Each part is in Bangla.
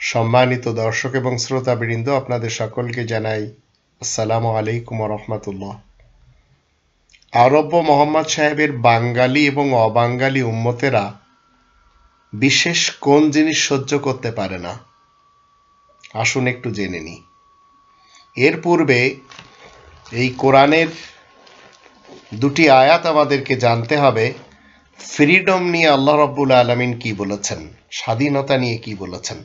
সম্মানিত দর্শক এবং শ্রোতাবৃন্দ, আপনাদের সকলকে জানাই আসসালামু আলাইকুম রহমতুল্লাহ। আরব্য মোহাম্মদ সাহেবের বাঙালি এবং অবাঙ্গালি উম্মতেরা বিশেষ কোন জিনিস সহ্য করতে পারে না? আসুন একটু জেনে নি এর পূর্বে এই কোরআনের দুটি আয়াত আমাদেরকে জানতে হবে। ফ্রিডম নিয়ে আল্লাহ রব্বুল আলমিন কি বলেছেন? স্বাধীনতা নিয়ে কি বলেছেন?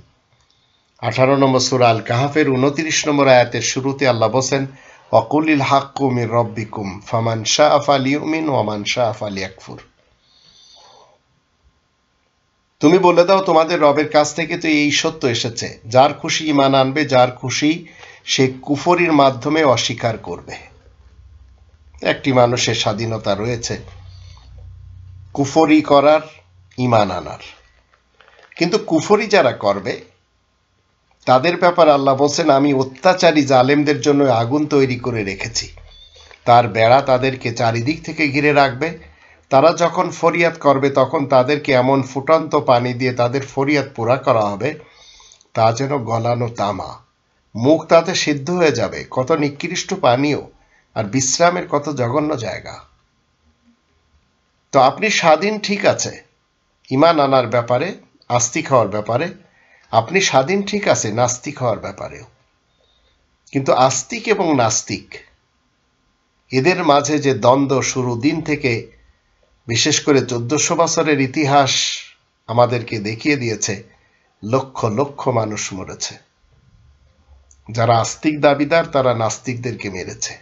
আঠারো নম্বর সুরা আল কাহাফের উনত্রিশ নম্বর আয়াতের শুরুতে আল্লাহ বসেন অকুলিল হাক্কু মির রব্বিকুম, ফামান শাহ আফাল ইউমিন ওয়ামান শাহ আফ আফাল ইয়াকফুর তুমি বলে দাও, তোমাদের রবের কাছ থেকে তো এই সত্য এসেছে। যার খুশি ইমান আনবে, যার খুশি সে কুফরির মাধ্যমে অস্বীকার করবে। একটি মানুষের স্বাধীনতা রয়েছে। কুফরি করার ইমান আনার। কিন্তু কুফরি যারা করবে, তাদের ব্যাপারে আল্লাহ বলছেন, আমি অত্যাচারী জালেমদের জন্য আগুন তৈরি করে রেখেছি। তার বেড়া তাদেরকে চারিদিক থেকে ঘিরে রাখবে। তারা যখন ফরিয়াদ করবে, তখন তাদেরকে এমন ফুটন্ত পানি দিয়ে তাদের ফরিয়াদ পুরা করা হবে, তা যেন গলানো তামা। মুখ তাতে সিদ্ধ হয়ে যাবে, কত নিকৃষ্ট পানীয়, আর বিশ্রামের কত জঘন্য জায়গা। তো আপনি স্বাধীন ঠিক আছে, ইমান আনার ব্যাপারে, আস্তিক হওয়ার ব্যাপারে, আপনি স্বাধীন ঠিক আছে, নাস্তিক হওয়ার ব্যাপারেও। কিন্তু আস্তিক এবং নাস্তিক, এদের মাঝে যে দ্বন্দ্ব শুরু দিন থেকে, বিশেষ করে চোদ্দশো বছরের ইতিহাস আমাদেরকে দেখিয়ে দিয়েছে, লক্ষ লক্ষ মানুষ মরেছে। যারা আস্তিক দাবিদার, তারা নাস্তিকদেরকে মেরেছে।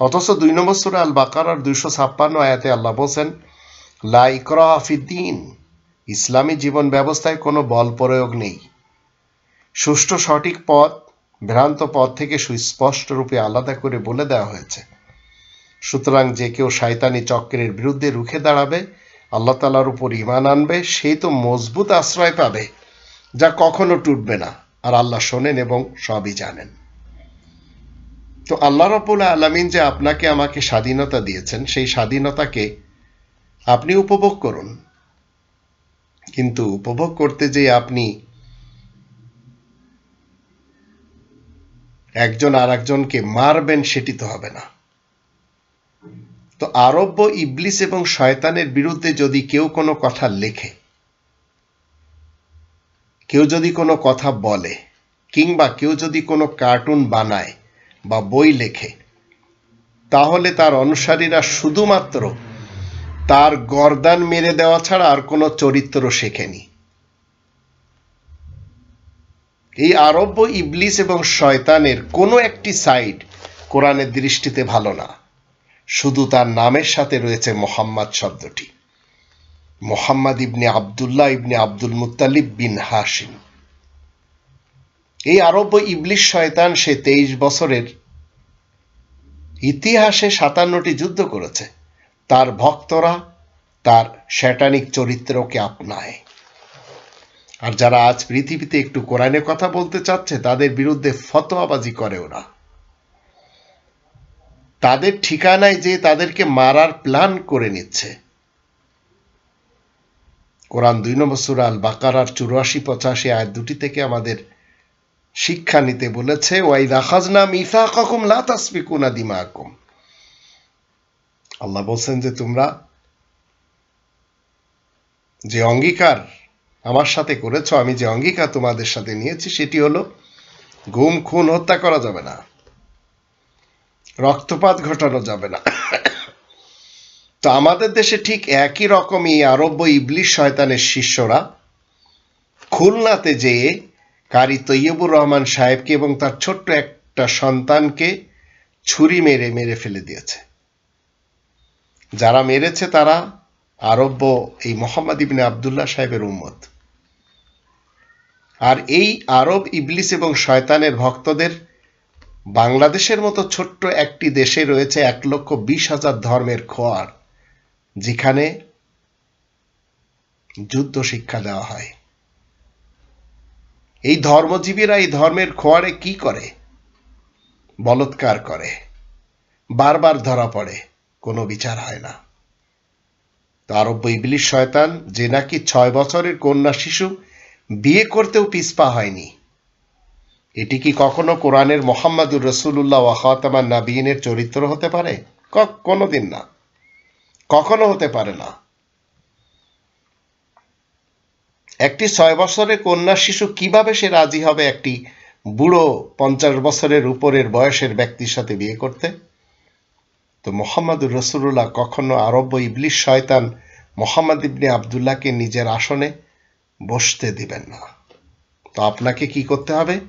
অথচ দুই নম্বর সুরা আল বাকারার দুইশো ছাপ্পান্ন আয়াতে আল্লাহ বলছেন, লা ইকরাফিদ্দিন ইসলামী জীবন ব্যবস্থায় কোনো বল প্রয়োগ নেই। সুষ্ঠু সঠিক পথ, ভ্রান্ত পথ থেকে সুস্পষ্ট রূপে আলাদা করে বলে দেওয়া হয়েছে। সুতরাং যে কেউ শয়তানি চক্রের বিরুদ্ধে রুখে দাঁড়াবে, আল্লাহ তালার উপর ইমান আনবে, সেই তো মজবুত আশ্রয় পাবে, যা কখনো টুটবে না। আর আল্লাহ শোনেন এবং সবই জানেন। তো আল্লাহ রবুল আলমিন যে আপনাকে আমাকে স্বাধীনতা দিয়েছেন, সেই স্বাধীনতাকে আপনি উপভোগ করুন। কিন্তু উপভোগ করতে যে আপনি একজন আর একজনকে মারবেন সেটি তো হবে না। তো আরব্য ইবলিস এবং শয়তানের বিরুদ্ধে যদি কেউ কোনো কথা লেখে কেউ যদি কোনো কথা বলে, কিংবা কেউ যদি কোনো কার্টুন বানায় বা বই লেখে, তাহলে তার অনুসারীরা শুধুমাত্র তার গরদান মেরে দেওয়া ছাড়া আর কোনো চরিত্র শেখেনি। এই আরব্য ইবলিস এবং শয়তানের কোনো একটি সাইড কোরআনের দৃষ্টিতে ভালো না। শুধু তার নামের সাথে রয়েছে মোহাম্মদ শব্দটি। মোহাম্মদ ইবনে আবদুল্লাহ ইবনে আব্দুল মুতালিব বিন হাসিম এই আরব্য ইবলিশ শয়তান সে তেইশ বছরের ইতিহাসে সাতান্নটি যুদ্ধ করেছে। তার ভক্তরা তার শ্যাটানিক চরিত্রকে আপনায়। আর যারা আজ পৃথিবীতে একটু কোরআনে কথা বলতে চাচ্ছে, তাদের বিরুদ্ধে ফতোয়াবাজি করে ওরা তাদের ঠিকানায় যে তাদেরকে মারার প্ল্যান করে নিচ্ছে। কোরআন দুই নম্বর সুরা আল বাকারার চুরাশি পঁচাশি আয় দুটি থেকে আমাদের শিক্ষা নিতে বলেছে ওয়াই রাখাজনা মিফা ককম লাতাসবিকুনা দিমাকুম। আল্লাহ বলছেন যে, তোমরা যে অঙ্গীকার আমার সাথে করেছ, আমি যে অঙ্গীকার তোমাদের সাথে নিয়েছি, সেটি হলো গুম, খুন, হত্যা করা যাবে না। রক্তপাত ঘটানো যাবে না। তো আমাদের দেশে ঠিক একই রকমই আরব্য ইবলিশ শয়তানের শিষ্যরা খুলনাতে যেয়ে কারি তৈয়বুর রহমান সাহেবকে এবং তার ছোট্ট একটা সন্তানকে ছুরি মেরে মেরে ফেলে দিয়েছে। যারা মেরেছে তারা আরব্য এই মোহাম্মদ ইবনে আবদুল্লাহ সাহেবের উম্মত। আর এই আরব ইবলিস এবং শয়তানের ভক্তদের বাংলাদেশের মতো ছোট্ট একটি দেশে রয়েছে এক লক্ষ বিশ হাজার ধর্মের খোয়ার। যেখানে যুদ্ধ শিক্ষা দেওয়া হয়। এই ধর্মজীবীরা এই ধর্মের খোয়ারে কি করে? বলৎকার করে। বারবার ধরা পড়ে, কোনো বিচার হয় না। তো আরব্য ইবলিশ শয়তান যে নাকি ছয় বছরের কন্যা শিশু বিয়ে করতেও পিছপা হয়নি। এটি কি কখনো কোরআনের মোহাম্মদুর রসুল্লাহ ওয়াহাতামান নাবিনের চরিত্র হতে পারে? কোনোদিন না। কখনো হতে পারে না। একটি ছয় বছরের কন্যা শিশু কীভাবে সে রাজি হবে একটি বুড়ো পঞ্চাশ বছরের উপরের বয়সের ব্যক্তির সাথে বিয়ে করতে? তো মোহাম্মদুর রসুল্লাহ কখনো আরব্য ইবলিশ শয়তান মোহাম্মদ ইবনে আবদুল্লাহকে নিজের আসনে বসতে দিবেন না। তো আপনাকে কি করতে হবে?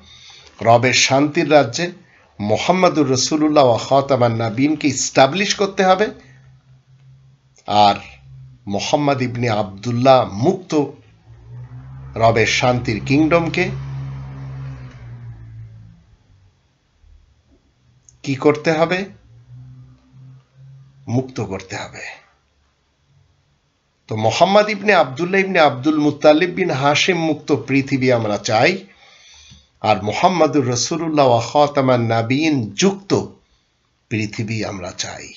রবের শান্তির রাজ্যে মোহাম্মদুর রসুল্লাহ ওয়াহতামান নাবিনকে ইস্টাবলিশ করতে হবে। আর মোহাম্মদ ইবনে আবদুল্লাহ মুক্ত রবের শান্তির কিংডমকে কি করতে হবে? মুক্ত করতে হবে। তো মোহাম্মদ ইবনে আবদুল্লাহ ইবনে আব্দুল মুতালিব বিন হাসিম মুক্ত পৃথিবী আমরা চাই। আর মোহাম্মদুর রসুল্লাহ নাবিন যুক্ত পৃথিবী আমরা চাই।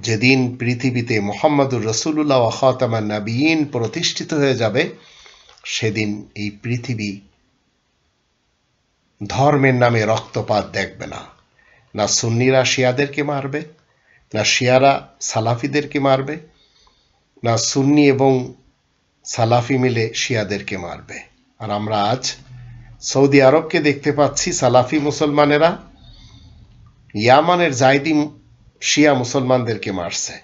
যেদিন পৃথিবীতে মোহাম্মদুর রসুল্লাহ ওয়াহতামান নাবিন প্রতিষ্ঠিত হয়ে যাবে, সেদিন এই পৃথিবী ধর্মের নামে রক্তপাত দেখবে না। না সুন্নিরা শিয়াদেরকে মারবে, না শিয়ারা সালাফিদেরকে মারবে, না সুন্নি এবং সালাফি মিলে শিয়াদেরকে মারবে। আর আমরা আজ সৌদি আরবকে দেখতে পাচ্ছি সালাফি মুসলমানেরা। ইয়ামানের জাইদি শিয়া মুসলমানদেরকে মারছে।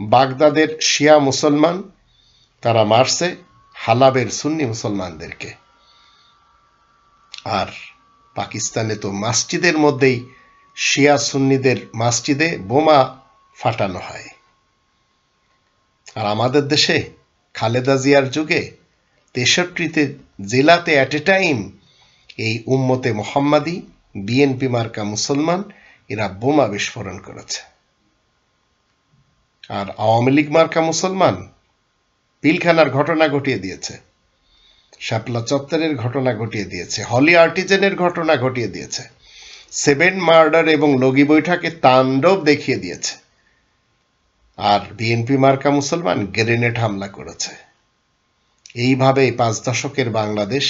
বাগদাদের শিয়া মুসলমান, তারা মারছে হালাবের সুন্নি মুসলমানদেরকে। আর পাকিস্তানে তো মসজিদের মধ্যেই শিয়া সুন্নিদের মসজিদে বোমা ফাটানো হয়। আর আমাদের দেশে খালেদা জিয়ার যুগে তেষট্টিতে জেলাতে অ্যাট এ টাইম এই উম্মতে মোহাম্মদী, বিএনপি মার্কা মুসলমান এরা বোমা বিস্ফোরণ করেছে। আর আওয়ামী লীগ মার্কা মুসলমান পিলখানার ঘটনা ঘটিয়ে দিয়েছে। শাপলা চত্বরের ঘটনা ঘটিয়ে দিয়েছে। হলি আর্টিজেনের ঘটনা ঘটিয়ে দিয়েছে। সেভেন মার্ডার এবং লগি বৈঠাকে তাণ্ডব দেখিয়ে দিয়েছে। আর বিএনপি মার্কা মুসলমান গ্রেনেড হামলা করেছে। এইভাবে পাঁচ দশকের বাংলাদেশ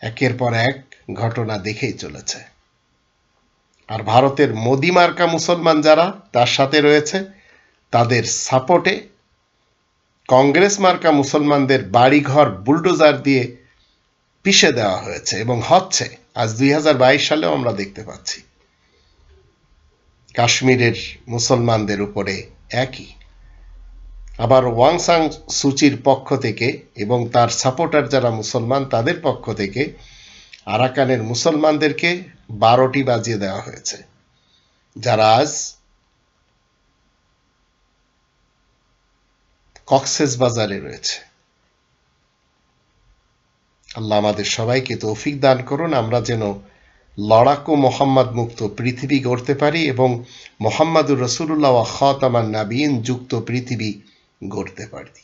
একের পর এক ঘটনা দেখেই চলেছে। আর ভারতের মোদি মার্কা মুসলমান যারা, তার সাথে রয়েছে তাদের সাপোর্টে কংগ্রেস মার্কা মুসলমানদের বাড়িঘর বুলডোজার দিয়ে পিষে দেওয়া হয়েছে এবং হচ্ছে, আজ দুই হাজার বাইশ সালেও আমরা দেখতে পাচ্ছি। কাশ্মীরের মুসলমানদের উপরে একই। আবার ওয়াং সাং সুচির পক্ষ থেকে এবং তার সাপোর্টার যারা মুসলমান, তাদের পক্ষ থেকে আরাকানের মুসলমানদেরকে বারোটি বাজিয়ে দেওয়া হয়েছে, যারা আজ কক্সেস বাজারে রয়েছে। আল্লাহ আমাদের সবাইকে তৌফিক দান করুন, আমরা যেন লড়াকু মোহাম্মদ মুক্ত পৃথিবী গড়তে পারি এবং মোহাম্মদুর রসুল্লাহ খাতামান নাবিন যুক্ত পৃথিবী গড়তে পারি।